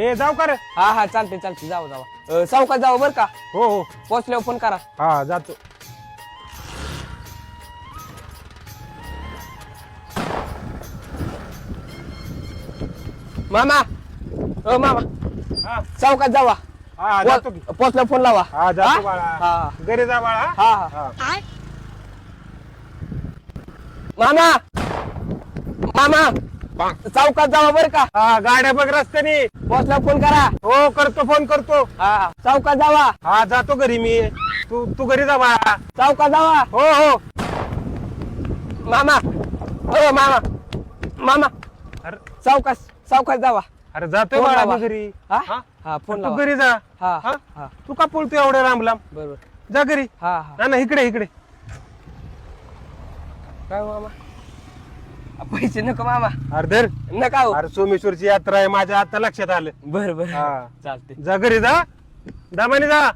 हे जाऊ का रे? हा हा चालते चालते जाऊ जावा. चौकात जावं बरं का? हो हो. पोचल्यावर फोन करा. हा जातो. मामा. अ मामा. हा. चौकात जावा. हा जातो की. पोचल्यावर फोन लावा. हा जातो हा? बाळा. हा. घरी जा बाळा. हा हा. हा. मामा. मामा. चौकात जावा बरं का? हा गाड्या बघ रस्त्याने. पोचल्यावर फोन करा. हो करतो फोन करतो. हा चौकात जावा. हा जातो घरी मी. तू तू घरी जा बाळा चौकात जावा. हो हो. मामा. ओ मामा. मामा. अरे. चौकात चौकात जावा. अरे जातो फोन बाळा लावा. मी घरी. हा? हा? हा फोन तू लावा. घरी जा. हा हा? हा. तू का पळतो एवढ्या लांब लांब बरोबर. जा घरी. हा हा. ना ना इकडे इकडे. काय हो मामा? पैसे नको मामा. अरे धर नका हो. अरे सोमेश्वरची यात्रा आहे माझ्या आता लक्षात आलं. बर बर. हा. चालते जा घरी जा. दामाने जा.